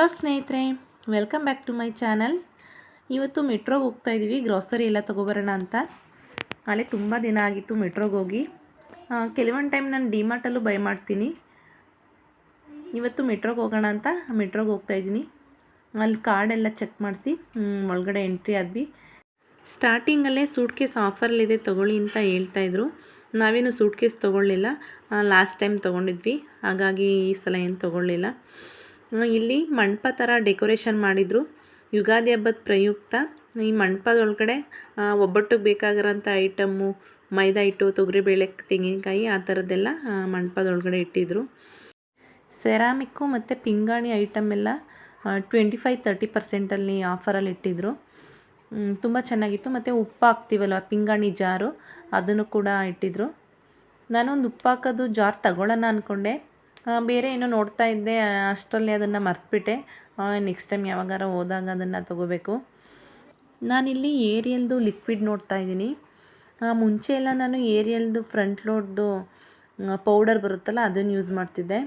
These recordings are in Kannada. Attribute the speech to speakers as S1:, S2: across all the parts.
S1: ಹಲೋ ಸ್ನೇಹಿತರೆ welcome back to my channel ಇವತ್ತು ಮೆಟ್ರೋಗೆ ಹೋಗ್ತಾ ಇದ್ದೀವಿ ಗ್ರಾಸರಿ ಎಲ್ಲ ತೊಗೊಬರೋಣ ಅಂತ. ಅಲ್ಲೇ ತುಂಬ ದಿನ ಆಗಿತ್ತು ಮೆಟ್ರೋಗೆ ಹೋಗಿ. ಕೆಲವೊಂದು ಟೈಮ್ ನಾನು ಡಿಮಾರ್ಟಲ್ಲೂ ಬೈ ಮಾಡ್ತೀನಿ. ಇವತ್ತು ಮೆಟ್ರೋಗೆ ಹೋಗೋಣ ಅಂತ ಮೆಟ್ರೋಗೆ ಹೋಗ್ತಾ ಇದ್ದೀನಿ ಅಲ್ಲಿ ಕಾರ್ಡೆಲ್ಲ ಚೆಕ್ ಮಾಡಿಸಿ ಒಳಗಡೆ ಎಂಟ್ರಿ ಆದ್ವಿ. ಸ್ಟಾರ್ಟಿಂಗಲ್ಲೇ ಸೂಟ್ ಕೇಸ್ ಆಫರಲ್ಲಿದೆ ತೊಗೊಳ್ಳಿ ಅಂತ ಹೇಳ್ತಾಯಿದ್ರು ನಾವೇನು ಸೂಟ್ ಕೇಸ್ ತೊಗೊಳ್ಳಿಲ್ಲ ಲಾಸ್ಟ್ ಟೈಮ್ ತೊಗೊಂಡಿದ್ವಿ. ಹಾಗಾಗಿ ಈ ಸಲ ಏನು ತೊಗೊಳ್ಳಿಲ್ಲ. ಇಲ್ಲಿ ಮಂಟಪ ಥರ ಡೆಕೋರೇಷನ್ ಮಾಡಿದರು. ಯುಗಾದಿ ಹಬ್ಬದ ಪ್ರಯುಕ್ತ. ಈ ಮಂಟಪದೊಳಗಡೆ ಒಬ್ಬಟ್ಟಿಗೆ ಬೇಕಾಗಿರೋಂಥ ಐಟಮ್ಮು ಮೈದಾ ಹಿಟ್ಟು ತೊಗರಿಬೇಳೆ ತೆಂಗಿನಕಾಯಿ ಆ ಥರದ್ದೆಲ್ಲ ಮಂಟಪದೊಳಗಡೆ ಇಟ್ಟಿದ್ರು. ಸೆರಾಮಿಕ್ಕು ಮತ್ತು ಪಿಂಗಾಣಿ ಐಟಮ್ ಎಲ್ಲ ಟ್ವೆಂಟಿ ಫೈವ್ ತರ್ಟಿ ಪರ್ಸೆಂಟಲ್ಲಿ ಆಫರಲ್ಲಿ ಇಟ್ಟಿದ್ರು. ತುಂಬ ಚೆನ್ನಾಗಿತ್ತು. ಮತ್ತು ಉಪ್ಪು ಹಾಕ್ತೀವಲ್ವ, ಪಿಂಗಾಣಿ ಜಾರು, ಅದನ್ನು ಕೂಡ ಇಟ್ಟಿದ್ರು. ನಾನೊಂದು ಉಪ್ಪು ಹಾಕೋದು ಜಾರ್ ತಗೊಳ್ಳೋಣ ಅಂದ್ಕೊಂಡೆ ಬೇರೆ ಏನೋ ನೋಡ್ತಾ ಇದ್ದೆ ಅಷ್ಟರಲ್ಲಿ ಅದನ್ನು ಮರ್ತುಬಿಟ್ಟೆ. ನೆಕ್ಸ್ಟ್ ಟೈಮ್ ಯಾವಾಗಾರ ಹೋದಾಗ ಅದನ್ನು ತೊಗೋಬೇಕು. ನಾನಿಲ್ಲಿ ಏರಿಯಲ್ದು ಲಿಕ್ವಿಡ್ ನೋಡ್ತಾ ಇದ್ದೀನಿ. ಮುಂಚೆ ಎಲ್ಲ ನಾನು ಏರಿಯಲ್ದು ಫ್ರಂಟ್ ಲೋಡ್ದು ಪೌಡರ್ ಬರುತ್ತಲ್ಲ, ಅದನ್ನು ಯೂಸ್ ಮಾಡ್ತಿದ್ದೆ.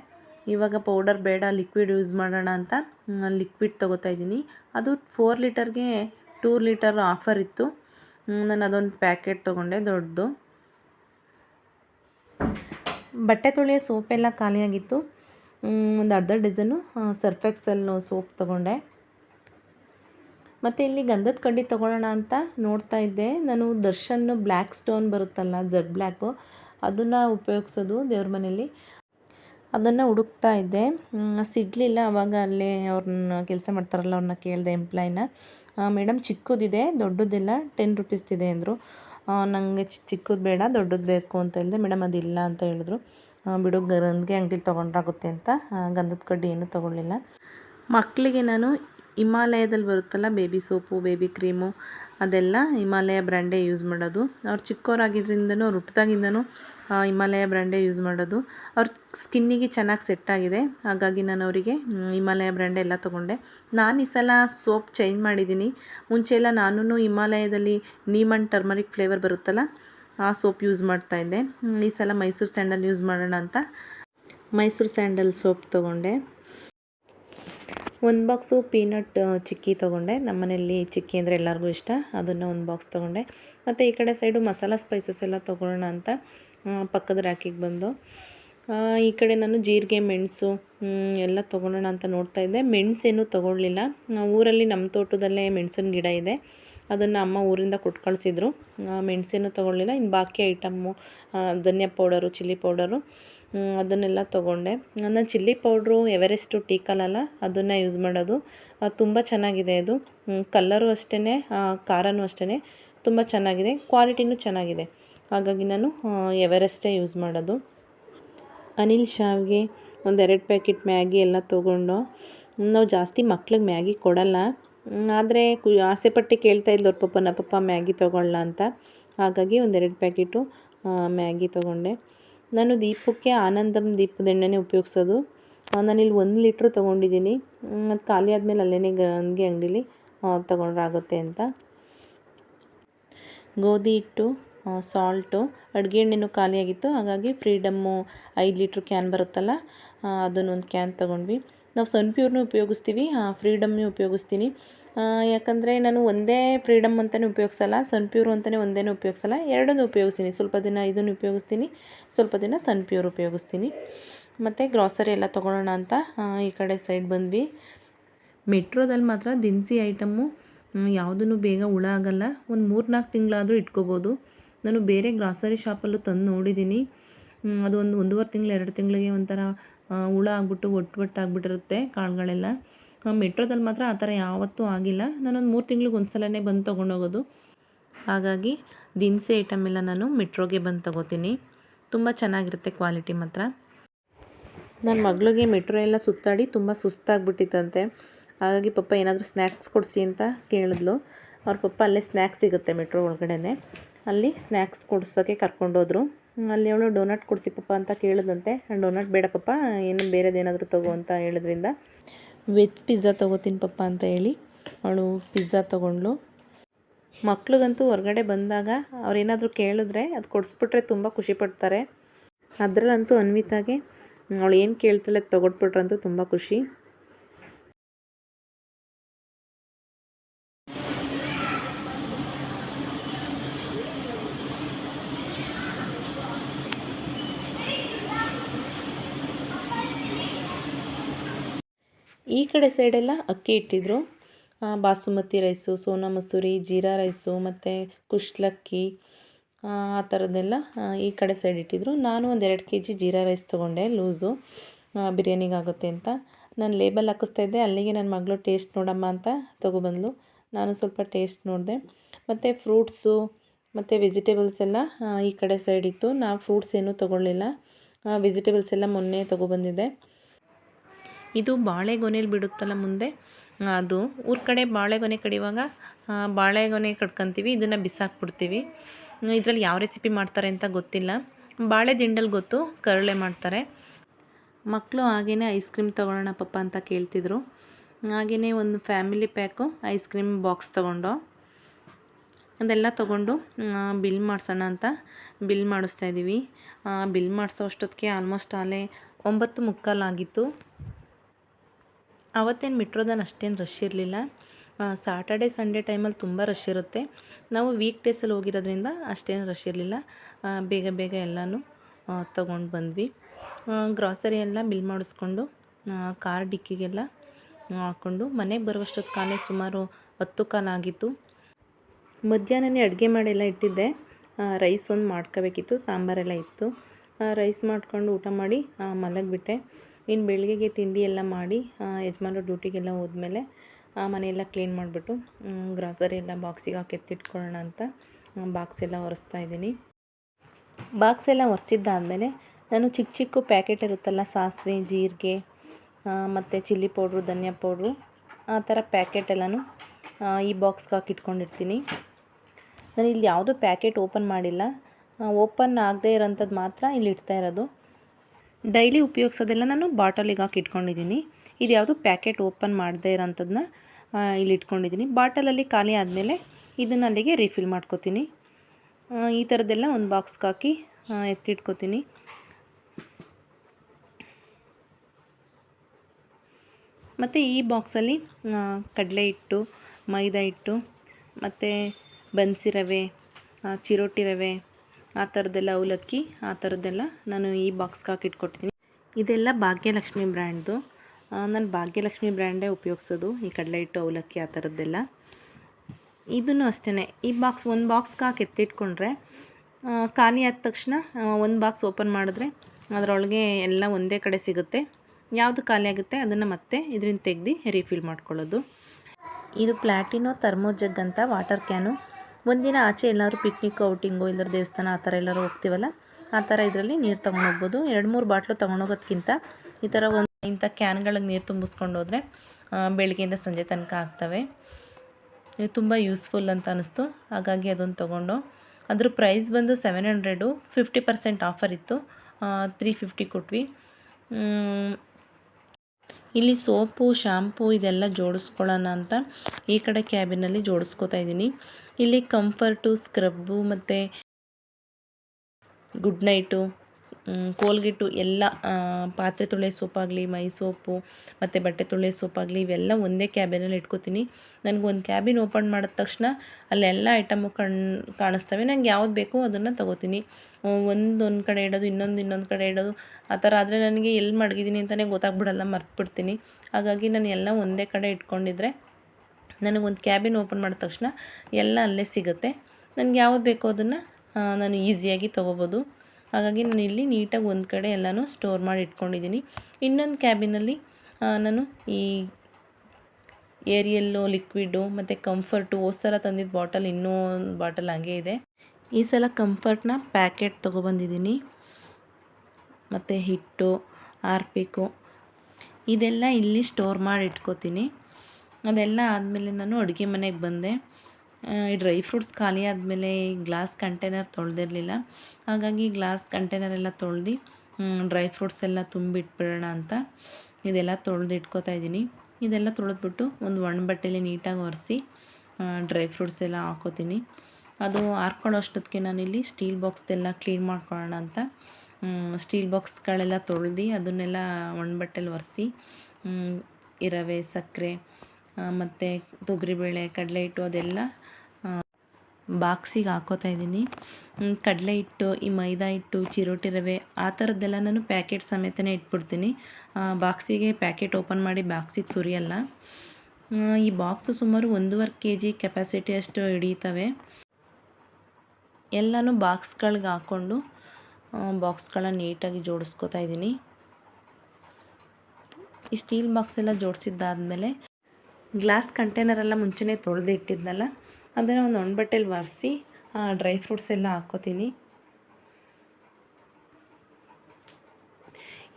S1: ಇವಾಗ ಪೌಡರ್ ಬೇಡ ಲಿಕ್ವಿಡ್ ಯೂಸ್ ಮಾಡೋಣ ಅಂತ ಲಿಕ್ವಿಡ್ ತೊಗೋತಾ ಇದ್ದೀನಿ. ಅದು ಫೋರ್ ಲೀಟರ್ಗೆ ಟೂ ಲೀಟರ್ ಆಫರ್ ಇತ್ತು. ನಾನು ಅದೊಂದು ಪ್ಯಾಕೆಟ್ ತೊಗೊಂಡೆ ದೊಡ್ಡದು ಬಟ್ಟೆ ತೊಳೆಯೋ ಸೋಪೆಲ್ಲ ಖಾಲಿಯಾಗಿತ್ತು. ಒಂದು ಅರ್ಧ ಡಜನು ಸರ್ಫೆಕ್ಸಲ್ಲು ಸೋಪ್ ತೊಗೊಂಡೆ. ಮತ್ತು ಇಲ್ಲಿ ಗಂಧದ ಕಡ್ಡಿ ತೊಗೊಳ್ಳೋಣ ಅಂತ ನೋಡ್ತಾ ಇದ್ದೆ. ನಾನು ದರ್ಶನ್ ಬ್ಲ್ಯಾಕ್ ಸ್ಟೋನ್ ಬರುತ್ತಲ್ಲ ಜಡ್ ಬ್ಲ್ಯಾಕು ಅದನ್ನು ಉಪಯೋಗಿಸೋದು ದೇವ್ರ ಮನೇಲಿ. ಅದನ್ನು ಹುಡುಕ್ತಾ ಇದ್ದೆ. ಸಿಗಲಿಲ್ಲ ಆವಾಗ ಅಲ್ಲೇ ಅವ್ರನ್ನ ಕೆಲಸ ಮಾಡ್ತಾರಲ್ಲ ಅವ್ರನ್ನ ಕೇಳಿದೆ ಎಂಪ್ಲಾಯ್ನ ಮೇಡಮ್ ಚಿಕ್ಕದಿದೆ, ದೊಡ್ಡದಿಲ್ಲ ಟೆನ್ ರುಪೀಸ್ದಿದೆ ಅಂದರು. ನನಗೆ ಚಿಕ್ಕದು ಬೇಡ, ದೊಡ್ಡದು ಬೇಕು ಅಂತ ಹೇಳಿದೆ. ಮೇಡಮ್ ಅದಿಲ್ಲ ಅಂತ ಹೇಳಿದ್ರು. ಬಿಡು ಗಂಧಿಗೆ ಅಂಗಡಿಲಿ ತೊಗೊಂಡ್ರಾಗುತ್ತೆ ಅಂತ. ಗಂಧದ ಕಡ್ಡಿ ಏನೂ ತೊಗೊಳ್ಳಿಲ್ಲ. ಮಕ್ಕಳಿಗೆ ನಾನು ಹಿಮಾಲಯದಲ್ಲಿ ಬರುತ್ತಲ್ಲ, ಬೇಬಿ ಸೋಪು, ಬೇಬಿ ಕ್ರೀಮು ಅದೆಲ್ಲ ಹಿಮಾಲಯ ಬ್ರ್ಯಾಂಡೇ ಯೂಸ್ ಮಾಡೋದು. ಅವ್ರು ಚಿಕ್ಕವರಾಗಿದ್ದರಿಂದನೂ ಅವ್ರು ಹುಟ್ಟಿದಾಗಿಂದನೂ ಹಿಮಾಲಯ ಬ್ರ್ಯಾಂಡೇ ಯೂಸ್ ಮಾಡೋದು. ಅವ್ರ ಸ್ಕಿನ್ನಿಗೆ ಚೆನ್ನಾಗಿ ಸೆಟ್ ಆಗಿದೆ. ಹಾಗಾಗಿ ನಾನು ಅವರಿಗೆ ಹಿಮಾಲಯ ಬ್ರ್ಯಾಂಡೇ ಎಲ್ಲ ತೊಗೊಂಡೆ. ನಾನು ಈ ಸಲ ಸೋಪ್ ಚೇಂಜ್ ಮಾಡಿದ್ದೀನಿ. ಮುಂಚೆ ಎಲ್ಲ ನಾನು ಹಿಮಾಲಯದಲ್ಲಿ ನೀಮ್ ಆ್ಯಂಡ್ ಟರ್ಮರಿಕ್ ಫ್ಲೇವರ್ ಬರುತ್ತಲ್ಲ, ಆ ಸೋಪ್ ಯೂಸ್ ಮಾಡ್ತಾ ಇದ್ದೆ. ಈ ಸಲ ಮೈಸೂರು ಸ್ಯಾಂಡಲ್ ಯೂಸ್ ಮಾಡೋಣ ಅಂತ ಮೈಸೂರು ಸ್ಯಾಂಡಲ್ ಸೋಪ್ ತೊಗೊಂಡೆ. ಒಂದು ಬಾಕ್ಸು ಪೀನಟ್ ಚಿಕ್ಕಿ ತೊಗೊಂಡೆ. ಮನೆಯಲ್ಲಿ ಚಿಕ್ಕಿ ಅಂದರೆ ಎಲ್ಲರಿಗೂ ಇಷ್ಟ. ಅದನ್ನು ಒಂದು ಬಾಕ್ಸ್ ತೊಗೊಂಡೆ. ಮತ್ತು ಈ ಕಡೆ ಸೈಡು ಮಸಾಲ ಸ್ಪೈಸಸ್ ಎಲ್ಲ ತೊಗೊಳ್ಳೋಣ ಅಂತ ಪಕ್ಕದ ರ್ಯಾಕಿಗೆ ಬಂದು. ಈ ಕಡೆ ನಾನು ಜೀರಿಗೆ, ಮೆಣಸು ಎಲ್ಲ ತೊಗೊಳ್ಳೋಣ ಅಂತ ನೋಡ್ತಾ ಇದ್ದೆ. ಮೆಣಸೇನು ತೊಗೊಳ್ಳಿಲ್ಲ. ಊರಲ್ಲಿ ನಮ್ಮ ತೋಟದಲ್ಲೇ ಮೆಣಸಿನ ಗಿಡ ಇದೆ. ಅದನ್ನು ಅಮ್ಮ ಊರಿಂದ ಕೊಟ್ಟು ಕಳಿಸಿದ್ರು ಮೆಣಸೇನು ತೊಗೊಳ್ಳಿಲ್ಲ. ಇನ್ನು ಬಾಕಿ ಐಟಮ್ಮು ಧನಿಯಾ ಪೌಡರು, ಚಿಲ್ಲಿ ಪೌಡರು. ಅದನ್ನೆಲ್ಲ ತೊಗೊಂಡೆ. ನನ್ನ ಚಿಲ್ಲಿ ಪೌಡ್ರು, ಎವರೆಸ್ಟು, ಟೀ ಕಲಲ್ಲ, ಅದನ್ನು ಯೂಸ್ ಮಾಡೋದು. ತುಂಬ ಚೆನ್ನಾಗಿದೆ ಅದು. ಕಲ್ಲರು ಅಷ್ಟೇ ಖಾರನೂ ಅಷ್ಟೇ ತುಂಬ ಚೆನ್ನಾಗಿದೆ, ಕ್ವಾಲಿಟಿನೂ ಚೆನ್ನಾಗಿದೆ. ಹಾಗಾಗಿ ನಾನು ಎವರೆಸ್ಟೇ ಯೂಸ್ ಮಾಡೋದು. ಅನಿಲ್ ಶಾವ್ಗೆ ಒಂದೆರಡು ಪ್ಯಾಕೆಟ್ ಮ್ಯಾಗಿ ಎಲ್ಲ ತೊಗೊಂಡು. ನಾವು ಜಾಸ್ತಿ ಮಕ್ಳಿಗೆ ಮ್ಯಾಗಿ ಕೊಡಲ್ಲ. ಆದರೆ ಕು, ಆಸೆ ಪಟ್ಟಿ ಕೇಳ್ತಾ ಇದ್ಲು ಅವ್ರ ಪಪ್ಪ ನಪ್ಪ ಮ್ಯಾಗಿ ತೊಗೊಳ್ಳ ಅಂತ. ಹಾಗಾಗಿ ಒಂದೆರಡು ಪ್ಯಾಕೆಟು ಮ್ಯಾಗಿ ತೊಗೊಂಡೆ. ನಾನು ದೀಪಕ್ಕೆ ಆನಂದಮ್ ದೀಪದ ಎಣ್ಣೆನೇ ಉಪಯೋಗಿಸೋದು. ನಾನಿಲ್ಲಿ ಒಂದು ಲೀಟ್ರ್ ತೊಗೊಂಡಿದ್ದೀನಿ. ಅದು ಖಾಲಿ ಆದಮೇಲೆ ಅಲ್ಲೇ ಗಂಗೆ ಅಂಗಡೀಲಿ ತೊಗೊಂಡ್ರಾಗುತ್ತೆ ಅಂತ. ಗೋಧಿ ಹಿಟ್ಟು ಸಾಲ್ಟು, ಅಡುಗೆ ಎಣ್ಣೆನೂ ಖಾಲಿಯಾಗಿತ್ತು ಹಾಗಾಗಿ ಫ್ರೀಡಮ್ಮು ಐದು ಲೀಟ್ರ್ ಕ್ಯಾನ್ ಬರುತ್ತಲ್ಲ ಅದನ್ನೊಂದು ಕ್ಯಾನ್ ತೊಗೊಂಡ್ವಿ. ನಾವು ಸನ್ಪ್ಯೂರ್ನೂ ಉಪಯೋಗಿಸ್ತೀವಿ ಫ್ರೀಡಮ್ನೂ ಉಪಯೋಗಿಸ್ತೀನಿ. ಯಾಕಂದರೆ ನಾನು ಒಂದೇ ಫ್ರೀಡಮ್ ಅಂತಲೇ ಉಪಯೋಗಿಸಲ್ಲ ಸನ್ಪ್ಯೂರ್ ಅಂತಲೇ ಒಂದೇ ಉಪಯೋಗಿಸಲ್ಲ, ಎರಡನ್ನೂ ಉಪಯೋಗಿಸ್ತೀನಿ. ಸ್ವಲ್ಪ ದಿನ ಇದನ್ನು ಉಪಯೋಗಿಸ್ತೀನಿ, ಸ್ವಲ್ಪ ದಿನ ಸನ್ ಪ್ಯೂರ್ ಉಪಯೋಗಿಸ್ತೀನಿ. ಮತ್ತು ಗ್ರಾಸರಿ ಎಲ್ಲ ತೊಗೊಳ್ಳೋಣ ಅಂತ ಈ ಕಡೆ ಸೈಡ್ ಬಂದ್ವಿ. ಮೆಟ್ರೋದಲ್ಲಿ ಮಾತ್ರ ದಿನಸಿ ಐಟಮ್ಮು ಯಾವುದೂ ಬೇಗ ಹುಳ ಆಗಲ್ಲ. ಒಂದು ಮೂರು ನಾಲ್ಕು ತಿಂಗಳಾದರೂ ಇಟ್ಕೋಬೋದು. ನಾನು ಬೇರೆ ಗ್ರಾಸರಿ ಶಾಪಲ್ಲೂ ತಂದು ನೋಡಿದ್ದೀನಿ. ಅದು ಒಂದು ಒಂದೂವರೆ ತಿಂಗಳು, ಎರಡು ತಿಂಗಳಿಗೆ ಒಂಥರ ಹುಳ ಆಗ್ಬಿಟ್ಟು, ಒಟ್ಟು ಒಟ್ಟಾಗ್ಬಿಟ್ಟಿರುತ್ತೆ ಕಾಳುಗಳೆಲ್ಲ. ಮೆಟ್ರೋದಲ್ಲಿ ಮಾತ್ರ ಆ ಥರ ಯಾವತ್ತೂ ಆಗಿಲ್ಲ. ನಾನೊಂದು ಮೂರು ತಿಂಗ್ಳಿಗೆ ಒಂದು ಸಲನೇ ಬಂದು ತೊಗೊಂಡೋಗೋದು. ಹಾಗಾಗಿ ದಿನಸಿ ಐಟಮ್ ಎಲ್ಲ ನಾನು ಮೆಟ್ರೋಗೆ ಬಂದು ತೊಗೋತೀನಿ. ತುಂಬ ಚೆನ್ನಾಗಿರುತ್ತೆ ಕ್ವಾಲಿಟಿ ಮಾತ್ರ. ನನ್ನ ಮಗಳಿಗೆ ಮೆಟ್ರೋ ಎಲ್ಲ ಸುತ್ತಾಡಿ ತುಂಬ ಸುಸ್ತಾಗ್ಬಿಟ್ಟಿತ್ತಂತೆ. ಹಾಗಾಗಿ ಪಪ್ಪ ಏನಾದರೂ ಸ್ನ್ಯಾಕ್ಸ್ ಕೊಡಿಸಿ ಅಂತ ಕೇಳಿದ್ಲು. ಅವ್ರ ಪಪ್ಪ ಅಲ್ಲೇ ಸ್ನ್ಯಾಕ್ಸ್ ಸಿಗುತ್ತೆ ಮೆಟ್ರೋ ಒಳಗಡೆನೆ. ಅಲ್ಲಿ ಸ್ನ್ಯಾಕ್ಸ್ ಕೊಡ್ಸೋಕ್ಕೆ ಕರ್ಕೊಂಡೋದ್ರು. ಅಲ್ಲಿ ಅವಳು ಡೋನಟ್ ಕೊಡಿಸಿ ಪಪ್ಪ ಅಂತ ಕೇಳಿದಂತೆ. ಡೋನಟ್ ಬೇಡ ಪಪ್ಪ ಏನು ಬೇರೆದೇನಾದರೂ ತಗೋ ಅಂತ ಹೇಳಿದ್ರಿಂದ. ವೆಜ್ ಪಿಜ್ಜಾ ತೊಗೋತೀನಿ ಪಪ್ಪ ಅಂತ ಹೇಳಿ. ಅವಳು ಪಿಜ್ಜಾ ತೊಗೊಂಡ್ಳು. ಮಕ್ಳಿಗಂತೂ ಹೊರಗಡೆ ಬಂದಾಗ ಅವ್ರೇನಾದರೂ ಕೇಳಿದ್ರೆ ಅದು ಕೊಡಿಸ್ಬಿಟ್ರೆ ತುಂಬ ಖುಷಿ ಪಡ್ತಾರೆ. ಅದರಲ್ಲಂತೂ ಅನ್ವಿತಾಗೆ, ಅವಳು ಏನು ಕೇಳ್ತಾಳೆ ತೊಗೊಟ್ಬಿಟ್ರಂತೂ ತುಂಬ ಖುಷಿ. ಈ ಕಡೆ ಸೈಡೆಲ್ಲ ಅಕ್ಕಿ ಇಟ್ಟಿದ್ರು. ಬಾಸುಮತಿ ರೈಸು ಸೋನಾ ಮಸೂರಿ, ಜೀರಾ ರೈಸು ಮತ್ತು ಕುಶ್ಲಕ್ಕಿ ಆ ಥರದ್ದೆಲ್ಲ ಈ ಕಡೆ ಸೈಡ್ ಇಟ್ಟಿದ್ರು. ನಾನು ಒಂದು ಎರಡು ಕೆ ಜಿ ಜೀರಾ ರೈಸ್ ತೊಗೊಂಡೆ, ಲೂಸು. ಬಿರಿಯಾನಿಗಾಗುತ್ತೆ ಅಂತ. ನಾನು ಲೇಬಲ್ ಹಾಕಿಸ್ತಾ ಇದ್ದೆ, ಅಲ್ಲಿಗೆ ನನ್ನ ಮಗಳು ಟೇಸ್ಟ್ ನೋಡಮ್ಮ ಅಂತ ತೊಗೊಬಂದ್ಲು. ನಾನು ಸ್ವಲ್ಪ ಟೇಸ್ಟ್ ನೋಡಿದೆ. ಮತ್ತು ಫ್ರೂಟ್ಸು ಮತ್ತು ವೆಜಿಟೇಬಲ್ಸ್ ಎಲ್ಲ ಈ ಕಡೆ ಸೈಡ್ ಇತ್ತು. ನಾವು ಫ್ರೂಟ್ಸ್ ಏನೂ ತೊಗೊಳ್ಳಿಲ್ಲ. ವೆಜಿಟೇಬಲ್ಸ್ ಎಲ್ಲ ಮೊನ್ನೆ ತೊಗೊಬಂದಿದ್ದೆ. ಇದು ಬಾಳೆಗೊನೆಯಲ್ಲಿ ಬಿಡುತ್ತಲ್ಲ ಮುಂದೆ? ಅದು ಊರ ಕಡೆ ಬಾಳೆಗೊನೆ ಕಡಿಯುವಾಗ ಬಾಳೆಗೊನೆ ಕಟ್ಕೊತೀವಿ, ಇದನ್ನು ಬಿಸಾಕ್ಬಿಡ್ತೀವಿ. ಇದರಲ್ಲಿ ಯಾವ ರೆಸಿಪಿ ಮಾಡ್ತಾರೆ ಅಂತ ಗೊತ್ತಿಲ್ಲ. ಬಾಳೆ ದಿಂಡಲ್ಲಿ ಗೊತ್ತು, ಕರಳೆ ಮಾಡ್ತಾರೆ. ಮಕ್ಕಳು ಹಾಗೆಯೇ ಐಸ್ ಕ್ರೀಮ್ ತೊಗೊಳ್ಳೋಣ ಪಪ್ಪ ಅಂತ ಕೇಳ್ತಿದ್ರು. ಹಾಗೆಯೇ ಒಂದು family pack ice cream box ತೊಗೊಂಡು, ಅದೆಲ್ಲ ತೊಗೊಂಡು ಬಿಲ್ ಮಾಡಿಸೋಣ ಅಂತ ಬಿಲ್ ಮಾಡಿಸ್ತಾ ಇದ್ದೀವಿ ಬಿಲ್ ಮಾಡಿಸೋ ಅಷ್ಟೊತ್ತಿಗೆ ಆಲ್ಮೋಸ್ಟ್ ಆಲೇ ಒಂಬತ್ತು ಮುಕ್ಕಾಲಾಗಿತ್ತು ಅವತ್ತೇನು ಮೆಟ್ರೋದಲ್ಲಿ ಅಷ್ಟೇನು ರಶ್ ಇರಲಿಲ್ಲ. ಸಾಟರ್ಡೆ ಸಂಡೇ ಟೈಮಲ್ಲಿ ತುಂಬ ರಶ್ ಇರುತ್ತೆ. ನಾವು ವೀಕ್ ಡೇಸಲ್ಲಿ ಹೋಗಿರೋದ್ರಿಂದ ಅಷ್ಟೇನು ರಶ್ ಇರಲಿಲ್ಲ. ಬೇಗ ಬೇಗ ಎಲ್ಲನೂ ತೊಗೊಂಡು ಬಂದ್ವಿ. ಗ್ರಾಸರಿ ಎಲ್ಲ ಬಿಲ್ ಮಾಡಿಸ್ಕೊಂಡು ಕಾರ್ ಡಿಕ್ಕಿಗೆಲ್ಲ ಹಾಕ್ಕೊಂಡು ಮನೆಗೆ ಬರುವಷ್ಟೊತ್ತು ಕಾಲೇ ಸುಮಾರು ಹತ್ತು ಕಾಲಾಗಿತ್ತು ಮಧ್ಯಾಹ್ನನೇ ಅಡುಗೆ ಮಾಡೆಲ್ಲ ಇಟ್ಟಿದ್ದೆ. ರೈಸ್ ಒಂದು ಮಾಡ್ಕೋಬೇಕಿತ್ತು, ಸಾಂಬಾರೆಲ್ಲ ಇತ್ತು. ರೈಸ್ ಮಾಡ್ಕೊಂಡು ಊಟ ಮಾಡಿ ಮಲಗಿಬಿಟ್ಟೆ. ಇನ್ನು ಬೆಳಗ್ಗೆಗೆ ತಿಂಡಿ ಎಲ್ಲ ಮಾಡಿ ಯಜಮಾನ್ರು ಡ್ಯೂಟಿಗೆಲ್ಲ ಹೋದ್ಮೇಲೆ ಆ, ಮನೆಯೆಲ್ಲ ಕ್ಲೀನ್ ಮಾಡಿಬಿಟ್ಟು ಗ್ರಾಸರಿ ಎಲ್ಲ ಬಾಕ್ಸಿಗೆ ಹಾಕಿ ಎತ್ತಿಟ್ಕೊಳ್ಳೋಣ ಅಂತ ಬಾಕ್ಸ್ ಎಲ್ಲ ಒರೆಸ್ತಾ ಇದ್ದೀನಿ. ಬಾಕ್ಸ್ ಎಲ್ಲ ಒರೆಸಿದ್ದಾದಮೇಲೆ ನಾನು ಚಿಕ್ಕ ಚಿಕ್ಕ ಪ್ಯಾಕೆಟ್ ಇರುತ್ತಲ್ಲ ಸಾಸಿವೆ ಜೀರಿಗೆ ಮತ್ತು ಚಿಲ್ಲಿ ಪೌಡ್ರು ಧನಿಯಾ ಪೌಡ್ರು ಆ ಥರ ಪ್ಯಾಕೆಟ್ ಎಲ್ಲನೂ ಈ ಬಾಕ್ಸ್ಗೆ ಹಾಕಿ ಇಟ್ಕೊಂಡಿರ್ತೀನಿ. ನಾನು ಇಲ್ಲಿ ಯಾವುದೂ ಪ್ಯಾಕೆಟ್ ಓಪನ್ ಮಾಡಿಲ್ಲ ಓಪನ್ ಆಗದೇ ಇರೋಂಥದ್ದು ಮಾತ್ರ ಇಲ್ಲಿ ಇಡ್ತಾ ಇರೋದು. ಡೈಲಿ ಉಪಯೋಗಿಸೋದೆಲ್ಲ ನಾನು ಬಾಟಲಿಗೆ ಹಾಕಿ ಇಟ್ಕೊಂಡಿದ್ದೀನಿ. ಇದು ಯಾವುದು ಪ್ಯಾಕೆಟ್ ಓಪನ್ ಮಾಡದೇ ಇರೋಂಥದ್ದನ್ನ ಇಲ್ಲಿ ಇಟ್ಕೊಂಡಿದ್ದೀನಿ. ಬಾಟಲಲ್ಲಿ ಖಾಲಿ ಆದಮೇಲೆ ಇದನ್ನು ಅಲ್ಲಿಗೆ ರೀಫಿಲ್ ಮಾಡ್ಕೋತೀನಿ. ಈ ಥರದ್ದೆಲ್ಲ ಒಂದು ಬಾಕ್ಸ್ಗೆ ಹಾಕಿ ಎತ್ತಿಟ್ಕೋತೀನಿ. ಮತ್ತು ಈ ಬಾಕ್ಸಲ್ಲಿ ಕಡಲೆ ಹಿಟ್ಟು, ಮೈದಾ ಹಿಟ್ಟು, ಮತ್ತು ಬನ್ಸಿ ರವೆ ಚಿರೋಟಿ ರವೆ ಆ ಥರದ್ದೆಲ್ಲ ಅವಲಕ್ಕಿ, ಆ ಥರದ್ದೆಲ್ಲ ನಾನು ಈ ಬಾಕ್ಸ್ಗೆ ಹಾಕಿಟ್ಕೊಡ್ತೀನಿ. ಇದೆಲ್ಲ ಭಾಗ್ಯಲಕ್ಷ್ಮಿ ಬ್ರ್ಯಾಂಡ್ದು. ನಾನು ಭಾಗ್ಯಲಕ್ಷ್ಮಿ ಬ್ರ್ಯಾಂಡೇ ಉಪಯೋಗಿಸೋದು, ಈ ಕಡಲೆ ಹಿಟ್ಟು ಅವಲಕ್ಕಿ, ಆ ಥರದ್ದೆಲ್ಲ. ಇದನ್ನು ಅಷ್ಟೇ ಈ ಬಾಕ್ಸ್ ಒಂದು ಬಾಕ್ಸ್ಗೆ ಹಾಕಿ ಎತ್ತಿಟ್ಕೊಂಡ್ರೆ ಖಾಲಿ ಆದ ತಕ್ಷಣ ಒಂದು ಬಾಕ್ಸ್ ಓಪನ್ ಮಾಡಿದ್ರೆ ಅದರೊಳಗೆ ಎಲ್ಲ ಒಂದೇ ಕಡೆ ಸಿಗುತ್ತೆ. ಯಾವುದು ಖಾಲಿ ಆಗುತ್ತೆ ಅದನ್ನು ಮತ್ತೆ ಇದರಿಂದ ತೆಗ್ದು ರೀಫಿಲ್ ಮಾಡ್ಕೊಳ್ಳೋದು. ಇದು ಪ್ಲ್ಯಾಟಿನೋ ಥರ್ಮೋ ಜಗ್ ಅಂತ ವಾಟರ್ ಕ್ಯಾನು ಒಂದಿನ ಆಚೆ ಎಲ್ಲರೂ ಪಿಕ್ನಿಕ್ ಔಟಿಂಗು ಇಲ್ಲರ ದೇವಸ್ಥಾನ ಆ ಥರ ಎಲ್ಲರೂ ಹೋಗ್ತೀವಲ್ಲ? ಆ ಥರ ಇದರಲ್ಲಿ ನೀರು ತೊಗೊಂಡೋಗ್ಬೋದು ಎರಡು ಮೂರು ಬಾಟ್ಲು ತೊಗೊಂಡೋಗೋದ್ಕಿಂತ ಈ ಥರ ಒಂದು ಇಂಥ ಕ್ಯಾನ್ಗಳಿಗೆ ನೀರು ತುಂಬಿಸ್ಕೊಂಡು ಹೋದರೆ ಬೆಳಗ್ಗೆಯಿಂದ ಸಂಜೆ ತನಕ ಆಗ್ತವೆ. ಇದು ತುಂಬ ಯೂಸ್ಫುಲ್ ಅಂತ ಅನ್ನಿಸ್ತು ಹಾಗಾಗಿ ಅದೊಂದು ತೊಗೊಂಡು. ಅದ್ರ ಪ್ರೈಸ್ ಬಂದು seven hundred fifty percent offer ಇತ್ತು. ತ್ರೀ ಫಿಫ್ಟಿ ಕೊಟ್ವಿ. ಇಲ್ಲಿ ಸೋಪು, ಶಾಂಪು ಇದೆಲ್ಲ ಜೋಡಿಸ್ಕೊಳ್ಳೋಣ ಅಂತ ಈ ಕಡೆ ಕ್ಯಾಬಿನಲ್ಲಿ ಜೋಡಿಸ್ಕೊತಾ ಇದ್ದೀನಿ. ಇಲ್ಲಿ ಕಂಫರ್ಟು ಸ್ಕ್ರಬ್ಬು ಮತ್ತು ಗುಡ್ ನೈಟು ಕೋಲ್ಗೇಟು ಎಲ್ಲ ಪಾತ್ರೆ ತೊಳೆ ಸೋಪಾಗಲಿ, ಮೈ ಸೋಪು, ಮತ್ತು ಬಟ್ಟೆ ತೊಳೆ ಸೋಪಾಗಲಿ, ಇವೆಲ್ಲ ಒಂದೇ ಕ್ಯಾಬಿನಲ್ಲಿ ಇಟ್ಕೋತೀನಿ. ನನಗೆ ಕ್ಯಾಬಿನ್ ಓಪನ್ ಮಾಡಿದ ತಕ್ಷಣ ಅಲ್ಲೆಲ್ಲ ಐಟಮು ಕಣ್, ಕಾಣಿಸ್ತವೆ. ನಂಗೆ ಯಾವ್ದು ಬೇಕೋ ಅದನ್ನು ತೊಗೋತೀನಿ. ಒಂದೊಂದು ಒಂದು ಕಡೆ ಇಡೋದು, ಇನ್ನೊಂದು ಇನ್ನೊಂದು ಕಡೆ ಇಡೋದು. ಆ ಥರ ಆದರೆ ನನಗೆ ಎಲ್ಲಿ ಮಡಗಿದ್ದೀನಿ ಅಂತಲೇ ಗೊತ್ತಾಗ್ಬಿಡಲ್ಲ, ಮರ್ತುಬಿಡ್ತೀನಿ. ಹಾಗಾಗಿ ನಾನು ಎಲ್ಲ ಒಂದೇ ಕಡೆ ಇಟ್ಕೊಂಡಿದ್ರೆ ನನಗೊಂದು ಕ್ಯಾಬಿನ್ ಓಪನ್ ಮಾಡಿದ ತಕ್ಷಣ ಎಲ್ಲ ಅಲ್ಲೇ ಸಿಗುತ್ತೆ. ನನಗೆ ಯಾವ್ದು ಬೇಕೋ ಅದನ್ನು ನಾನು ಈಸಿಯಾಗಿ ತೊಗೋಬೋದು. ಹಾಗಾಗಿ ನಾನು ಇಲ್ಲಿ ನೀಟಾಗಿ ಒಂದು ಕಡೆ ಎಲ್ಲನೂ ಸ್ಟೋರ್ ಮಾಡಿ ಇಟ್ಕೊಂಡಿದ್ದೀನಿ. ಇನ್ನೊಂದು ಕ್ಯಾಬಿನಲ್ಲಿ ನಾನು ಈ ಏರಿಯಲ್ಲು ಲಿಕ್ವಿಡು ಮತ್ತು ಕಂಫರ್ಟು ಹೋದ ಸಲ ತಂದಿದ್ದ ಬಾಟಲ್ ಇನ್ನೂ ಒಂದು ಬಾಟಲ್ ಹಾಗೆ ಇದೆ. ಈ ಸಲ ಕಂಫರ್ಟ್ನ ಪ್ಯಾಕೆಟ್ ತೊಗೊಬಂದಿದ್ದೀನಿ. ಮತ್ತು ಹಿಟ್ಟು, ಆರ್ಪಿಕು, ಇದೆಲ್ಲ ಇಲ್ಲಿ ಸ್ಟೋರ್ ಮಾಡಿ ಇಟ್ಕೋತೀನಿ. ಅದೆಲ್ಲ ಆದಮೇಲೆ ನಾನು ಅಡುಗೆ ಮನೆಗೆ ಬಂದೆ. ಈ ಡ್ರೈ ಫ್ರೂಟ್ಸ್ ಖಾಲಿ ಆದಮೇಲೆ ಗ್ಲಾಸ್ ಕಂಟೈನರ್ ತೊಳೆದಿರಲಿಲ್ಲ. ಹಾಗಾಗಿ ಗ್ಲಾಸ್ ಕಂಟೈನರ್ ಎಲ್ಲ ತೊಳ್ದು ಡ್ರೈ ಫ್ರೂಟ್ಸ್ ಎಲ್ಲ ತುಂಬಿಟ್ಬಿಡೋಣ ಅಂತ ಇದೆಲ್ಲ ತೊಳೆದು ಇಟ್ಕೋತಾ ಇದ್ದೀನಿ. ಇದೆಲ್ಲ ತೊಳೆದ್ಬಿಟ್ಟು ಒಂದು ಒಣ ಬಟ್ಟೆಲಿ ನೀಟಾಗಿ ಒರೆಸಿ ಡ್ರೈ ಫ್ರೂಟ್ಸ್ ಎಲ್ಲ ಹಾಕೋತೀನಿ. ಅದು ಹಾರ್ಕೊಳ್ಳೋ ಅಷ್ಟೊತ್ತಿಗೆ ನಾನಿಲ್ಲಿ ಸ್ಟೀಲ್ ಬಾಕ್ಸ್ದೆಲ್ಲ ಕ್ಲೀನ್ ಮಾಡ್ಕೊಳ್ಳೋಣ ಅಂತ ಸ್ಟೀಲ್ ಬಾಕ್ಸ್ಗಳೆಲ್ಲ ತೊಳೆದು ಅದನ್ನೆಲ್ಲ ಒಣ ಬಟ್ಟೆಲಿ ಒರೆಸಿ ಇರವೆ, ಸಕ್ಕರೆ ಮತ್ತು ತೊಗರಿಬೇಳೆ ಕಡಲೆ ಹಿಟ್ಟು ಅದೆಲ್ಲ ಬಾಕ್ಸಿಗೆ ಹಾಕೋತಾ ಇದ್ದೀನಿ. ಕಡಲೆ ಹಿಟ್ಟು ಈ ಮೈದಾ ಹಿಟ್ಟು, ಚಿರೋಟಿ ರವೆ, ಆ ಥರದ್ದೆಲ್ಲ ನಾನು ಪ್ಯಾಕೆಟ್ ಸಮೇತನೇ ಇಟ್ಬಿಡ್ತೀನಿ. ಬಾಕ್ಸಿಗೆ ಪ್ಯಾಕೆಟ್ ಓಪನ್ ಮಾಡಿ ಬಾಕ್ಸಿಗೆ ಸುರಿಯಲ್ಲ. ಈ ಬಾಕ್ಸ್ ಸುಮಾರು ಒಂದೂವರೆ ಕೆ ಜಿ ಕೆಪಾಸಿಟಿ ಅಷ್ಟು ಹಿಡಿತವೆ. ಎಲ್ಲನೂ ಬಾಕ್ಸ್ಗಳಿಗೆ ಹಾಕ್ಕೊಂಡು ಬಾಕ್ಸ್ಗಳನ್ನ ನೀಟಾಗಿ ಜೋಡಿಸ್ಕೊತಾ ಇದ್ದೀನಿ. ಈ ಸ್ಟೀಲ್ ಬಾಕ್ಸ್ ಎಲ್ಲ ಜೋಡಿಸಿದ್ದಾದಮೇಲೆ ಗ್ಲಾಸ್ ಕಂಟೈನರೆಲ್ಲ ಮುಂಚೆನೇ ತೊಳೆದು ಇಟ್ಟಿದ್ನಲ್ಲ ಅದನ್ನು ಒಂದು ಒಣಬಟ್ಟೆಲಿ ಒರೆಸಿ ಡ್ರೈ ಫ್ರೂಟ್ಸ್ ಎಲ್ಲ ಹಾಕ್ಕೋತೀನಿ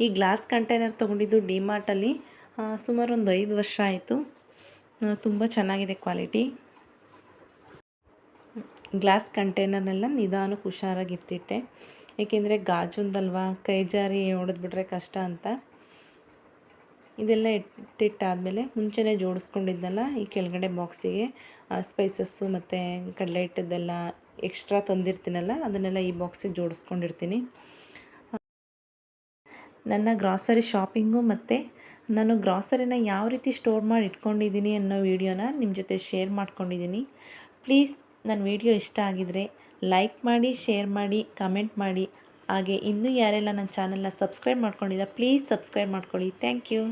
S1: ಈ ಗ್ಲಾಸ್ ಕಂಟೈನರ್ ತೊಗೊಂಡಿದ್ದು ಡಿಮಾರ್ಟಲ್ಲಿ ಸುಮಾರು ಒಂದು ಐದು ವರ್ಷ ಆಯಿತು. ತುಂಬ ಚೆನ್ನಾಗಿದೆ ಕ್ವಾಲಿಟಿ. ಗ್ಲಾಸ್ ಕಂಟೈನರ್ನೆಲ್ಲ ನಿಧಾನಕ್ಕೆ ಹುಷಾರಾಗಿ ಎತ್ತಿಟ್ಟೆ. ಏಕೆಂದರೆ ಗಾಜುಂದಲ್ವಾ ಕೈ ಜಾರಿ ಹೊಡೆದ್ಬಿಟ್ರೆ ಕಷ್ಟ ಅಂತ. ಇದೆಲ್ಲ ಇಟ್ಟಿಟ್ಟಾದಮೇಲೆ ಮುಂಚೆನೇ ಜೋಡಿಸ್ಕೊಂಡಿದ್ದೆಲ್ಲ ಈ ಕೆಳಗಡೆ ಬಾಕ್ಸಿಗೆ ಸ್ಪೈಸಸ್ಸು ಮತ್ತು ಕಡಲೆ ಹಿಟ್ಟದ್ದೆಲ್ಲ ಎಕ್ಸ್ಟ್ರಾ ತಂದಿರ್ತೀನಲ್ಲ ಅದನ್ನೆಲ್ಲ ಈ ಬಾಕ್ಸಿಗೆ ಜೋಡಿಸ್ಕೊಂಡಿರ್ತೀನಿ. ನನ್ನ ಗ್ರಾಸರಿ ಶಾಪಿಂಗು ಮತ್ತು ನಾನು ಗ್ರಾಸರಿನ ಯಾವ ರೀತಿ ಸ್ಟೋರ್ ಮಾಡಿ ಇಟ್ಕೊಂಡಿದ್ದೀನಿ ಅನ್ನೋ ವೀಡಿಯೋನ ನಿಮ್ಮ ಜೊತೆ ಶೇರ್ ಮಾಡ್ಕೊಂಡಿದ್ದೀನಿ. ಪ್ಲೀಸ್ ನನ್ನ ವೀಡಿಯೋ ಇಷ್ಟ ಆಗಿದರೆ ಲೈಕ್ ಮಾಡಿ ಶೇರ್ ಮಾಡಿ ಕಮೆಂಟ್ ಮಾಡಿ. ಹಾಗೆ ಇನ್ನೂ ಯಾರೆಲ್ಲ ನನ್ನ ಚಾನಲ್ನ ಸಬ್ಸ್ಕ್ರೈಬ್ ಮಾಡ್ಕೊಂಡಿಲ್ಲ ಪ್ಲೀಸ್ ಸಬ್ಸ್ಕ್ರೈಬ್ ಮಾಡ್ಕೊಳ್ಳಿ. Thank you